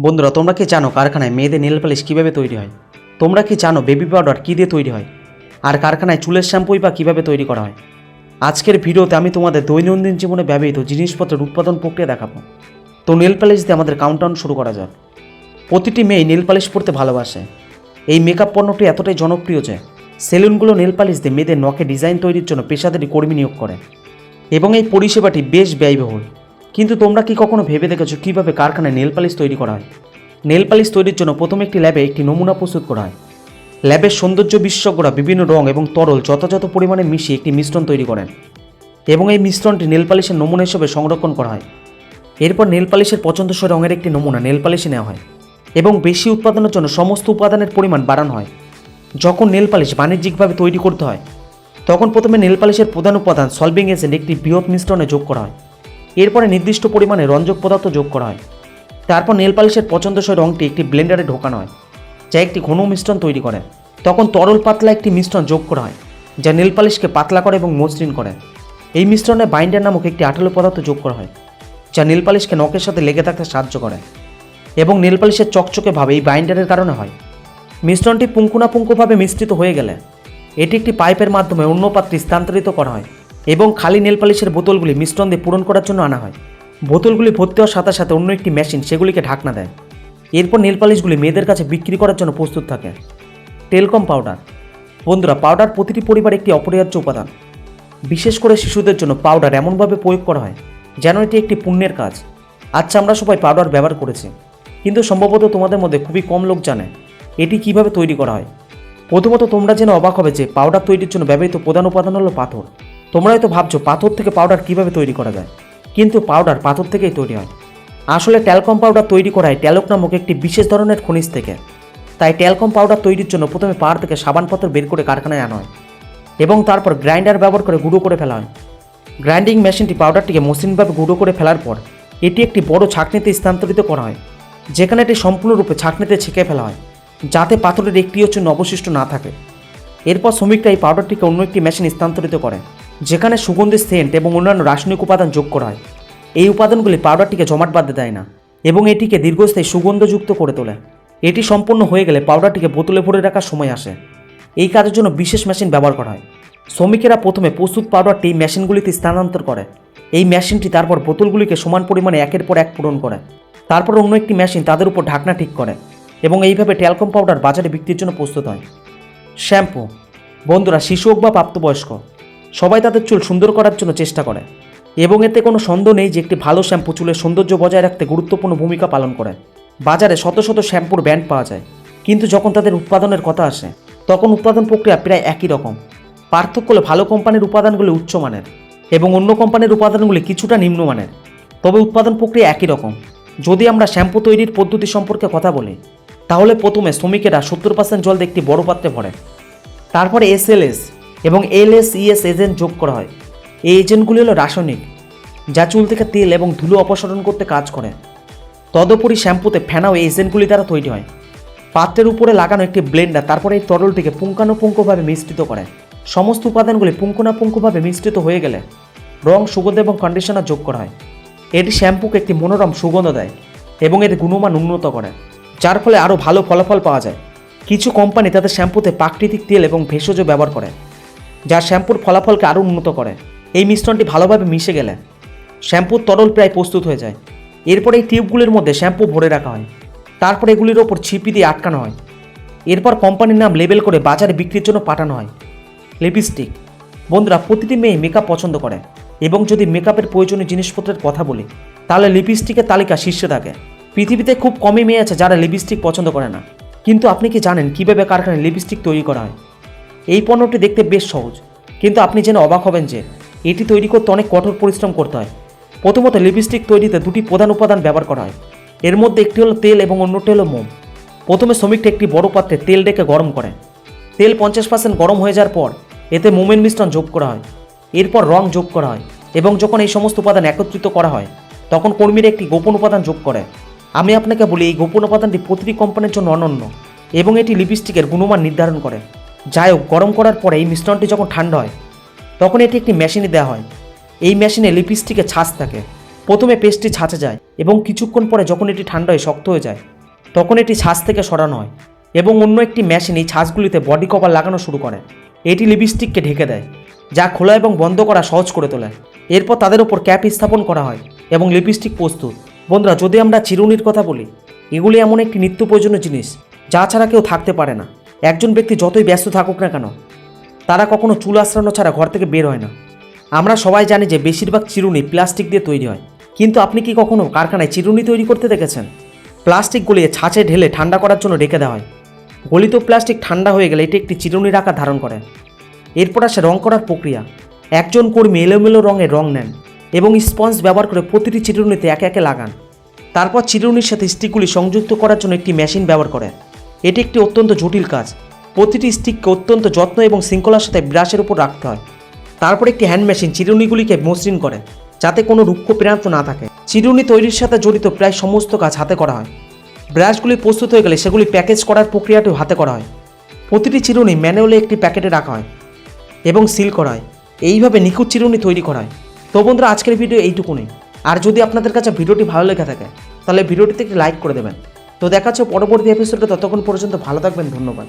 বন্ধুরা, তোমরা কি জানো কারখানায় মেয়েদের নেল পালিশ কীভাবে তৈরি হয়? তোমরা কি জানো বেবি পাউডার কী দিয়ে তৈরি হয়? আর কারখানায় চুলের শ্যাম্পুই বা কীভাবে তৈরি করা হয়? আজকের ভিডিওতে আমি তোমাদের দৈনন্দিন জীবনে ব্যবহৃত জিনিসপত্রের উৎপাদন প্রক্রিয়া দেখাবো। তো নেল পালিশ দিয়ে আমাদের কাউন্টাউন শুরু করা যাক। প্রতিটি মেয়ে নেল পালিশ পরতে ভালোবাসে। এই মেকআপ পণ্যটি এতটাই জনপ্রিয় যে সেলুনগুলো নেল পালিশ দিয়ে মেয়েদের নখে ডিজাইন তৈরির জন্য পেশাদারি কর্মী নিয়োগ করে। এবং এই পরিষেবাটি বেশ ব্যয়বহুল। কিন্তু তোমরা কি কখনো ভেবে দেখেছ কীভাবে কারখানায় নেল পালিশ তৈরি করা হয়? নেল পালিশ তৈরির জন্য প্রথমে একটি ল্যাবে একটি নমুনা প্রস্তুত করা হয়। ল্যাবের সৌন্দর্য বিশেষজ্ঞরা বিভিন্ন রং এবং তরল যথাযথ পরিমাণে মিশিয়ে একটি মিশ্রণ তৈরি করেন এবং এই মিশ্রণটি নেল পালিশের নমুনা হিসেবে সংরক্ষণ করা হয়। এরপর নেল পালিশের পছন্দসই রঙের একটি নমুনা নেল পালিশে নেওয়া হয় এবং বেশি উৎপাদনের জন্য সমস্ত উপাদানের পরিমাণ বাড়ানো হয়। যখন নেল পালিশ বাণিজ্যিকভাবে তৈরি করতে হয়, তখন প্রথমে নেল পালিশের প্রধান উপাদান সলভিং এজেন্ট একটি বৃহৎ মিশ্রণে যোগ করা হয়। এরপরে নির্দিষ্ট পরিমাণে রঞ্জক পদার্থ যোগ করা হয়। তারপর নেল পালিশের পছন্দসই রঙটি একটি ব্লেন্ডারে ঢোকানো হয়, যা একটি ঘন মিশ্রণ তৈরি করে। তখন তরল পাতলা একটি মিশ্রণ যোগ করা হয়, যা নেল পালিশকে পাতলা করে এবং মসৃণ করে। এই মিশ্রণে বাইন্ডার নামক একটি আঠালো পদার্থ যোগ করা হয়, যা নেল পালিশকে নখের সাথে লেগে থাকতে সাহায্য করে। এবং নেল পালিশের চকচকে ভাবে এই বাইন্ডারের কারণে হয়। মিশ্রণটি পুঙ্কুনাপুঙ্কুভাবে মিশ্রিত হয়ে গেলে, এটি একটি পাইপের মাধ্যমে অন্য পাত্রে স্থানান্তরিত করা হয়। এবং খালি নেল পালিশের বোতলগুলি মিশ্রণ দিয়ে পূরণ করার জন্য আনা হয়। বোতলগুলি ভর্তি হওয়ার সাথে সাথে অন্য একটি মেশিন সেগুলিকে ঢাকনা দেয়। এরপর নেল পালিশগুলি মেয়েদের কাছে বিক্রি করার জন্য প্রস্তুত থাকে। Talcum powder. বন্ধুরা, পাউডার প্রতিটি পরিবার একটি অপরিহার্য উপাদান। বিশেষ করে শিশুদের জন্য পাউডার এমনভাবে প্রয়োগ করা হয় যেন এটি একটি পুণ্যের কাজ। আচ্ছা আমরা সবাই পাউডার ব্যবহার করেছি। কিন্তু সম্ভবত তোমাদের মধ্যে খুবই কম লোক জানে এটি কীভাবে তৈরি করা হয়। প্রথমত তোমরা যেন অবাক হবে যে পাউডার তৈরির জন্য ব্যবহৃত প্রধান উপাদান হলো পাথর। তোমরা হয়তো ভাবছ পাথর থেকে পাউডার কীভাবে তৈরি করা যায়? কিন্তু পাউডার পাথর থেকেই তৈরি হয়। আসলে ট্যালকম পাউডার তৈরি করা হয় ট্যালক নামক একটি বিশেষ ধরনের খনিজ থেকে। তাই ট্যালকম পাউডার তৈরির জন্য প্রথমে পাহাড় থেকে সাবান পাথর বের করে কারখানায় আনা হয় এবং তারপর গ্রাইন্ডার ব্যবহার করে গুঁড়ো করে ফেলা হয়। গ্রাইন্ডিং মেশিনটি পাউডারটিকে মসৃণভাবে গুঁড়ো করে ফেলার পর এটি একটি বড় ছাঁকনিতে স্থানান্তরিত করা হয়, যেখানে এটি সম্পূর্ণরূপে ছাঁকনিতে ছেঁকে ফেলা হয়, যাতে পাথরের একটিও চিহ্ন অবশিষ্ট না থাকে। এরপর শ্রমিকরা এই পাউডারটিকে অন্য একটি মেশিন স্থানান্তরিত করে। যেখানে সুগন্ধি সেন্ট এবং অন্যান্য রাসায়নিক উপাদান যোগ করা হয়। এই উপাদানগুলি পাউডারটিকে জমাট বাঁধতে দেয় না এবং এটিকে দীর্ঘস্থায়ী সুগন্ধযুক্ত করে তোলে। এটি সম্পূর্ণ হয়ে গেলে পাউডারটিকে বোতলে ভরে রাখার সময় আসে। এই কাজের জন্য বিশেষ মেশিন ব্যবহার করা হয়। শ্রমিকেরা প্রথমে প্রস্তুত পাউডারটি মেশিনগুলিতে স্থানান্তর করে। এই মেশিনটি তারপর বোতলগুলিকে সমান পরিমাণে একের পর এক পূরণ করে। তারপর অন্য একটি মেশিন তাদের উপর ঢাকনা ঠিক করে এবং এইভাবে ট্যালকম পাউডার বাজারে বিক্রির জন্য প্রস্তুত হয়। শ্যাম্পু। বন্ধুরা, শিশু হোক বা প্রাপ্তবয়স্ক সবাই তাদের চুল সুন্দর করার জন্য চেষ্টা করে। এবং এতে কোনো সন্দেহ নেই যে একটি ভালো শ্যাম্পু চুলের সৌন্দর্য বজায় রাখতে গুরুত্বপূর্ণ ভূমিকা পালন করে। বাজারে শত শত শ্যাম্পুর ব্র্যান্ড পাওয়া যায়। কিন্তু যখন তাদের উৎপাদনের কথা আসে, তখন উৎপাদন প্রক্রিয়া প্রায় একই রকম। পার্থক্য হলো ভালো কোম্পানির উপাদানগুলি উচ্চমানের এবং অন্য কোম্পানির উপাদানগুলি কিছুটা নিম্নমানের তবে উৎপাদন প্রক্রিয়া একই রকম। যদি আমরা শ্যাম্পু তৈরির পদ্ধতি সম্পর্কে কথা বলি, তাহলে প্রথমে শ্রমিকেরা সত্তর পার্সেন্ট জল দিয়ে একটি বড় পাত্রে ভরে তারপরে এসএলএস এবং এলএসইএস এজেন্ট যোগ করা হয়। এই এজেন্টগুলি হলো রাসায়নিক, যা চুল থেকে তেল এবং ধুলো অপসারণ করতে কাজ করে। তদুপরি শ্যাম্পুতে ফেনাও এই এজেন্টগুলি দ্বারা তৈরি হয়। পাত্রের উপরে লাগানো একটি ব্লেন্ডার তারপরে এই তরলটিকে পুঙ্খানুপুঙ্খভাবে মিশ্রিত করে। সমস্ত উপাদানগুলি পুঙ্খানুপুঙ্খভাবে মিশ্রিত হয়ে গেলে রং, সুগন্ধ এবং কন্ডিশনার যোগ করা হয়। এটি শ্যাম্পুকে একটি মনোরম সুগন্ধ দেয় এবং এর গুণমান উন্নত করে, যার ফলে আরও ভালো ফলাফল পাওয়া যায়। কিছু কোম্পানি তাদের শ্যাম্পুতে প্রাকৃতিক তেল এবং ভেষজ ব্যবহার করে। যা শ্যাম্পুর ফলাফলকে আরও উন্নত করে। এই মিশ্রণটি ভালোভাবে মিশে গেলে শ্যাম্পুর তরল প্রায় প্রস্তুত হয়ে যায়। এরপর এই টিউবগুলির মধ্যে শ্যাম্পু ভরে রাখা হয়। তারপর এগুলির ওপর ছিপি দিয়ে আটকানো হয়। এরপর কোম্পানির নাম লেবেল করে বাজারে বিক্রির জন্য পাঠানো হয়। লিপস্টিক। বন্ধুরা, প্রতিটি মেয়ে মেকআপ পছন্দ করে এবং যদি মেকআপের প্রয়োজনীয় জিনিসপত্রের কথা বলি, তাহলে লিপস্টিকের তালিকা শীর্ষে থাকে। পৃথিবীতে খুব কমই মেয়ে আছে যারা লিপস্টিক পছন্দ করে না। কিন্তু আপনি কি জানেন কীভাবে কারখানায় লিপস্টিক তৈরি করা হয়? এই পণ্যটি দেখতে বেশ সহজ। কিন্তু আপনি জেনে অবাক হবেন যে, এটি তৈরি করতে অনেক কঠোর পরিশ্রম করতে হয়। প্রথমত লিপস্টিক তৈরিতে দুটি প্রধান উপাদান ব্যবহার করা হয়। এর মধ্যে একটি হলো তেল এবং অন্যটি হলো মোম। প্রথমে শ্রমিকটি একটি বড় পাত্রে তেল ডেকে গরম করে। তেল পঞ্চাশ পার্সেন্ট গরম হয়ে যাওয়ার পর এতে মোমের মিশ্রণ যোগ করা হয়। এরপর রং যোগ করা হয় এবং যখন এই সমস্ত উপাদান একত্রিত করা হয়, তখন কর্মীরা একটি গোপন উপাদান যোগ করে। আমি আপনাকে বলি, এই গোপন উপাদানটি প্রতিটি কোম্পানির জন্য অনন্য এবং এটি লিপস্টিকের গুণমান নির্ধারণ করে। যাই হোক, গরম করার পরে এই মিশ্রণটি যখন ঠান্ডা হয়, তখন এটি একটি মেশিনে দেওয়া হয়। এই মেশিনে লিপস্টিকে ছাঁচ থাকে। প্রথমে পেস্টটি ছাঁচে যায় এবং কিছুক্ষণ পরে যখন এটি ঠান্ডা হয়ে শক্ত হয়ে যায়, তখন এটি ছাঁচ থেকে সরানো হয় এবং অন্য একটি মেশিন এই ছাঁচগুলিতে বডি কভার লাগানো শুরু করে। এটি লিপস্টিককে ঢেকে দেয়, যা খোলা এবং বন্ধ করা সহজ করে তোলে। এরপর তাদের ওপর ক্যাপ স্থাপন করা হয় এবং লিপস্টিক প্রস্তুত। বন্ধুরা, যদি আমরা চিরুনির কথা বলি, এগুলি এমন একটি নিত্য প্রয়োজনীয় জিনিস, যা ছাড়া কেউ থাকতে পারে না। একজন ব্যক্তি যতই ব্যস্ত থাকুক না কেন, তারা কখনো চুল আশ্রানো ছাড়া ঘর থেকে বের হয় না। আমরা সবাই জানি যে বেশিরভাগ চিরুনি প্লাস্টিক দিয়ে তৈরি হয়। কিন্তু আপনি কি কখনো কারখানায় চিরুনি তৈরি করতে দেখেছেন? প্লাস্টিক গলিয়ে ছাঁচে ঢেলে ঠান্ডা করার জন্য রেখে দেওয়া হয়। গলিত প্লাস্টিক ঠান্ডা হয়ে গেলে এটি একটি চিরুনির আকার ধারণ করে। এরপর আসে রং করার প্রক্রিয়া। একজন কর্মী এলোমেলো রঙের রং নেন এবং স্পঞ্জ ব্যবহার করে প্রতিটি চিরুনিতে একে একে লাগান। তারপর চিরুনির সাথে স্টিকগুলি সংযুক্ত করার জন্য একটি মেশিন ব্যবহার করে এটি একটি অত্যন্ত জটিল কাজ। প্রতিটি স্টিককে অত্যন্ত যত্ন এবং শৃঙ্খলার সাথে ব্রাশের উপর রাখতে হয়। তারপর একটি হ্যান্ড মেশিন চিরুনিগুলিকে মসৃণ করে, যাতে কোনো রুক্ষ প্রান্ত না থাকে। চিরুনি তৈরির সাথে জড়িত প্রায় সমস্ত কাজ হাতে করা হয়। ব্রাশগুলি প্রস্তুত হয়ে গেলে সেগুলি প্যাকেজ করার প্রক্রিয়াটিও হাতে করা হয়। প্রতিটি চিরুনি ম্যানুয়ালি একটি প্যাকেটে রাখা হয় এবং সিল করা হয়। এইভাবে নিখুঁত চিরুনি তৈরি করা হয়। তো বন্ধুরা, আজকের ভিডিও এইটুকুনি। আর যদি আপনাদের কাছে ভিডিওটি ভালো লেগে থাকে, তাহলে ভিডিওটিতে একটি লাইক করে দেবেন। তো দেখাচ্ছ পরবর্তী এপিসোডে ততক্ষণ পর্যন্ত ভালো থাকবেন ধন্যবাদ।